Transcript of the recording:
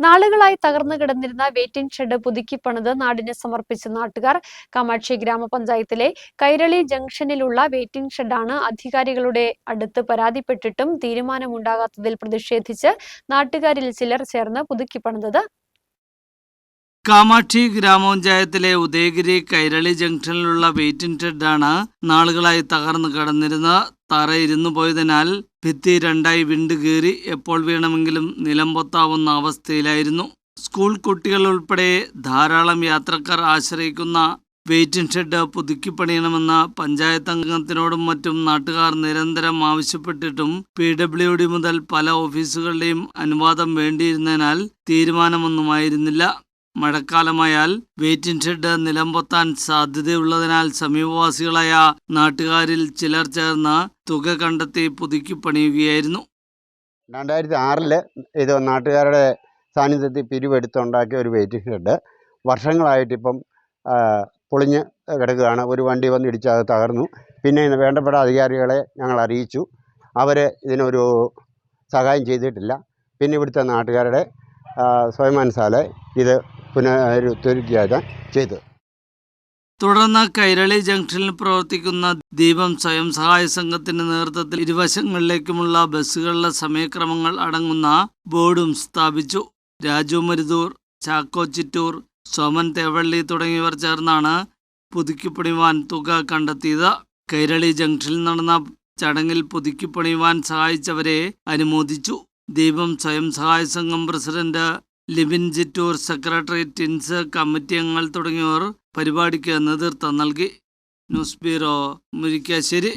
നാളുകളായി തകർന്നു കിടന്നിരുന്ന വെയിറ്റിംഗ് ഷെഡ് പുതുക്കിപ്പണിത് നാടിന് സമർപ്പിച്ച നാട്ടുകാർ കാമാക്ഷി ഗ്രാമപഞ്ചായത്തിലെ കൈരളി ജംഗ്ഷനിലുള്ള വെയിറ്റിംഗ് ഷെഡാണ് അധികാരികളുടെ അടുത്ത് പരാതിപ്പെട്ടിട്ടും തീരുമാനമുണ്ടാകാത്തതിൽ പ്രതിഷേധിച്ച് നാട്ടുകാരിൽ ചിലർ ചേർന്ന് പുതുക്കിപ്പണിതത് കാമാക്ഷി ഗ്രാമപഞ്ചായത്തിലെ ഉദയഗിരി കൈരളി ജംഗ്ഷനിലുള്ള വെയിറ്റിംഗ് ഷെഡാണ് നാളുകളായി തകർന്നു കടന്നിരുന്ന തറ ഇരുന്നു പോയതിനാൽ ഭിത്തി രണ്ടായി വിണ്ട് കീറി എപ്പോൾ വേണമെങ്കിലും നിലംപൊത്താവുന്ന അവസ്ഥയിലായിരുന്നു. സ്കൂൾ കുട്ടികൾ ഉൾപ്പെടെ ധാരാളം യാത്രക്കാർ ആശ്രയിക്കുന്ന വെയിറ്റിംഗ് ഷെഡ് പുതുക്കിപ്പണിയണമെന്ന പഞ്ചായത്ത് അംഗത്തിനോടും മറ്റും നാട്ടുകാർ നിരന്തരം ആവശ്യപ്പെട്ടിട്ടും പി ഡബ്ല്യു ഡി മുതൽ പല ഓഫീസുകളുടെയും അനുവാദം വേണ്ടിയിരുന്നതിനാൽ തീരുമാനമൊന്നുമായിരുന്നില്ല. മഴക്കാലമായാൽ വെയിറ്റിംഗ് ഷെഡ് നിലംപൊത്താൻ സാധ്യതയുള്ളതിനാൽ സമീപവാസികളായ നാട്ടുകാരിൽ ചിലർ ചേർന്ന് തുക കണ്ടെത്തി പുതുക്കി പണിയുകയായിരുന്നു. രണ്ടായിരത്തി ആറിൽ ഇത് നാട്ടുകാരുടെ സാന്നിധ്യത്തിൽ പിരിവെടുത്തുണ്ടാക്കിയ ഒരു വെയിറ്റിംഗ് ഷെഡ് വർഷങ്ങളായിട്ടിപ്പം പൊളിഞ്ഞ് കിടക്കുകയാണ്. ഒരു വണ്ടി വന്ന് ഇടിച്ച് അത് തകർന്നു. പിന്നെ വേണ്ടപ്പെട്ട അധികാരികളെ ഞങ്ങൾ അറിയിച്ചു. അവർ ഇതിനൊരു സഹായം ചെയ്തിട്ടില്ല. പിന്നെ ഇവിടുത്തെ നാട്ടുകാരുടെ സ്വയം മനസ്സാലെ ഇത് പുനരുദ്ധരിക്കുകയാണ് ചെയ്തത്. തുടർന്ന് കൈരളി ജംഗ്ഷനിൽ പ്രവർത്തിക്കുന്ന ദീപം സ്വയം സഹായ സംഘത്തിന്റെ നേതൃത്വത്തിൽ ഇരുവശങ്ങളിലേക്കുമുള്ള ബസ്സുകളിലെ സമയക്രമങ്ങൾ അടങ്ങുന്ന ബോർഡും സ്ഥാപിച്ചു. രാജു മരുതൂർ ചാക്കോ ചിറ്റൂർ സോമൻ തേവള്ളി തുടങ്ങിയവർ ചേർന്നാണ് പുതുക്കിപ്പണിയുവാൻ തുക കണ്ടെത്തിയത്. കൈരളി ജംഗ്ഷനിൽ നടന്ന ചടങ്ങിൽ പുതുക്കിപ്പണിയുവാൻ സഹായിച്ചവരെ അനുമോദിച്ചു. ദീപം സ്വയം സഹായ സംഘം പ്രസിഡന്റ് ലിബിൻ ജിറ്റൂർ സെക്രട്ടറി ടിൻസ് കമ്മിറ്റി അംഗങ്ങൾ തുടങ്ങിയവർ പരിപാടിക്ക് നേതൃത്വം നൽകി. News bureau Murikkassery.